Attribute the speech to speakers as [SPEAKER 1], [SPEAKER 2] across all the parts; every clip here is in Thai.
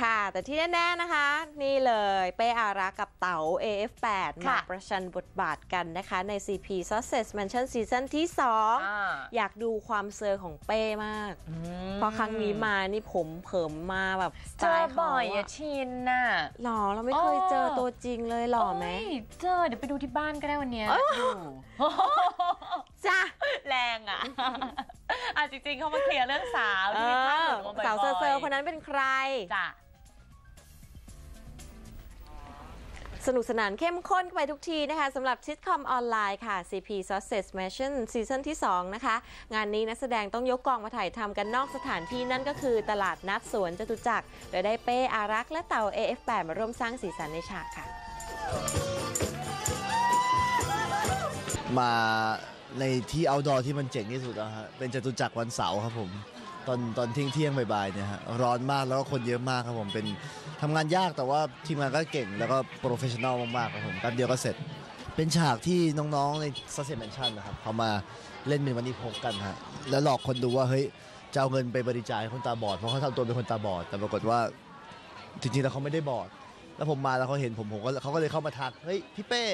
[SPEAKER 1] ค่ะ แต่ที่แน่ๆนะคะ นี่เลยเป้อารักษ์กับเต๋า AF8 มา
[SPEAKER 2] ค่ะ
[SPEAKER 1] ประชันบทบาทกันนะคะ ใน CP Sausage Mansion ซีซั่นที่
[SPEAKER 2] อ่า
[SPEAKER 1] 2อยากดูความเซอร์ของเป้มาก เพราะครั้งนี้มานี่ผมเผิมมาแบบสไต
[SPEAKER 2] เจอ
[SPEAKER 1] ล์เขา
[SPEAKER 2] บ่อยอะ
[SPEAKER 1] อะ
[SPEAKER 2] ชินน่ะ
[SPEAKER 1] หล่อเราไม่เคยเจอตัวจริงเลยหล่อไหม
[SPEAKER 2] โยเจอเดี๋ยวไปดูที่บ้านก็ได้วันเนี้ยดู
[SPEAKER 1] จ้า
[SPEAKER 2] แรงอะอะจริงๆเขามาเคลียร์เรื่องสาวที่มีภาพหลุดออกมาบ่อยๆ
[SPEAKER 1] สาวเซอร์ๆคนนั้นเป็นใคร
[SPEAKER 2] จ้ะ
[SPEAKER 1] สนุกสนานเข้มข้นไปทุกทีนะคะสำหรับซิทคอมออนไลน์ค่ะ CP Sausage Mansion ซีซั่นที่ 2 นะคะ งานนี้นักแสดงต้องยกกองมาถ่ายทำกันนอกสถานที่นั่นก็คือตลาดนัดสวนจตุจักรโดยได้เป้อารักษ์และเต่า AF8 มาร่วมสร้างสีสันในฉากค่ะ
[SPEAKER 3] มาในที่ outdoor ที่มันเจ๋งที่สุดนะฮะเป็นจตุจักรวันเสาร์ครับผม ตอนตอนเที่ยงเที่ยงบ่ายๆเนี่ยฮะร้อนมากแล้วก็คนเยอะมากครับผมเป็นทำงานยากแต่ว่าทีมงานก็เก่งแล้วก็โปรเฟชชั่นอลมากๆครับผมแป๊บเดียวก็เสร็จ เป็นฉากที่น้องๆใน s u c c e s s Mansion นะครับเขามาเล่นเป็นวันนี้พกกันฮะแล้วหลอกคนดูว่าเฮ้ยจะเอาเงินไปบริจาคให้คนตาบอดเพราะเขาทำตัวเป็นคนตาบอด แต่ปรากฏว่าจริงๆแล้วเขาไม่ได้บอด แล้วผมมาแล้วเขาเห็นผมผมก็เขาก็เลยเข้ามาทักเฮ้ยพี่เป้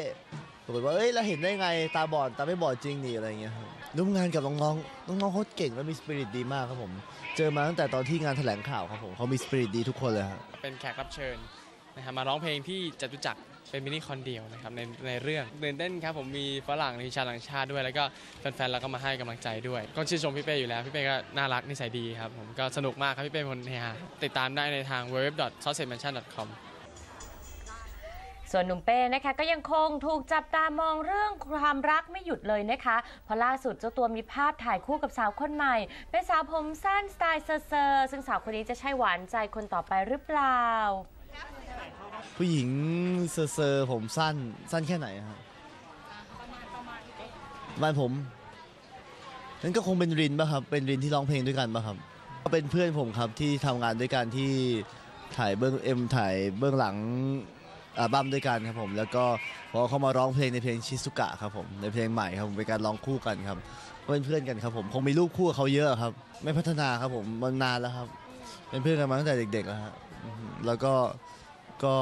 [SPEAKER 3] ปรากฏว่าเอ้ยเราเห็นได้ไงตาบอดตาไม่บอดจริงนี่อะไรเงี้ยครับร่วมงานกับน้องๆน้องๆเขาเก่งและมีสปิริตดีมากครับผมเจอมาตั้งแต่ตอนที่งานแถลงข่าวครับผมเขามีสปิริตดีทุกคนเลยครับ
[SPEAKER 4] เป็นแขกรับเชิญนะครับมาร้องเพลงที่จตุจักรเป็นมินิคอนเดียวนะครับในในเรื่องตื่นเต้นครับผมมีฝรั่งมีชาวต่างชาติด้วย แล้วก็แฟนๆเราก็มาให้กำลังใจด้วย ก็ชื่นชมพี่เป้อยู่แล้ว พี่เป้ก็น่ารักนิสัยดีครับผมก็สนุกมากครับพี่เป้เป็นคนเฮฮาติดตามได้ในทาง w w w s a u c e m a n s i o n c o m
[SPEAKER 2] ส่วนหนุ่มเป้นะคะก็ยังคงถูกจับตามองเรื่องความรักไม่หยุดเลยนะคะเพราะล่าสุดเจ้าตัวมีภาพถ่ายคู่กับสาวคนใหม่ เป็นสาวผมสั้นสไตล์เซอร์ซึ่งสาวคนนี้จะใช่หวานใจคนต่อไปหรือเปล่า
[SPEAKER 3] ผู้หญิงเซอร์ๆผมสั้นสั้นแค่ไหนครับบ้านผมนั่นก็คงเป็นรินป่ะครับ เป็นรินที่ร้องเพลงด้วยกันป่ะครับก็เป็นเพื่อนผมครับที่ทำงานด้วยกันที่ถ่ายเบื้องเอ็มถ่ายเบื้องหลัง อัลบั้มด้วยกันครับผม แล้วก็พอเขามาร้องเพลงในเพลงชิซุกะครับผมในเพลงใหม่ครับผมเป็นการร้องคู่กันครับก็เป็นเพื่อนกันครับผมคงมีรูปคู่กับเขาเยอะครับ ไม่พัฒนาครับผมมันนานแล้วครับ เป็นเพื่อนกันมาตั้งแต่เด็กๆแล้วฮะอือฮึแล้วก็ก็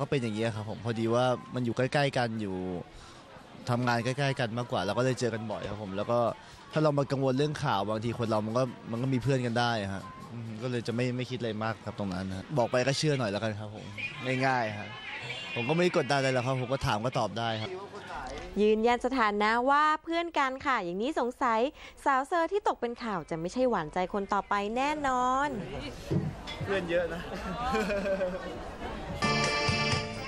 [SPEAKER 3] ก็เป็นอย่างนี้ยครับผมพอดีว่ามันอยู่ใกล้ ๆ กันอยู่ทำงานใกล้ๆ กันมากกว่า แล้วก็เลยเจอกันบ่อยครับผม แล้วก็ถ้าเรามากังวลเรื่องข่าวบางทีคนเรามันก็มันก็มีเพื่อนกันได้ฮะอืมก็เลยจะไม่ไม่คิดอะไรมากครับตรงนั้นนะบอกไปก็เชื่อหน่อยแล้วกันครับผมง่ายๆครับ ผมก็ไม่ได้กดดันอะไรหรอกครับผมก็ถามก็ตอบได้ครับ
[SPEAKER 1] ยืนยันสถานะว่าเพื่อนกันค่ะ อย่างนี้สงสัยสาวเซอร์ที่ตกเป็นข่าวจะไม่ใช่หวานใจคนต่อไปแน่นอน
[SPEAKER 3] เพื่อนเยอะนะ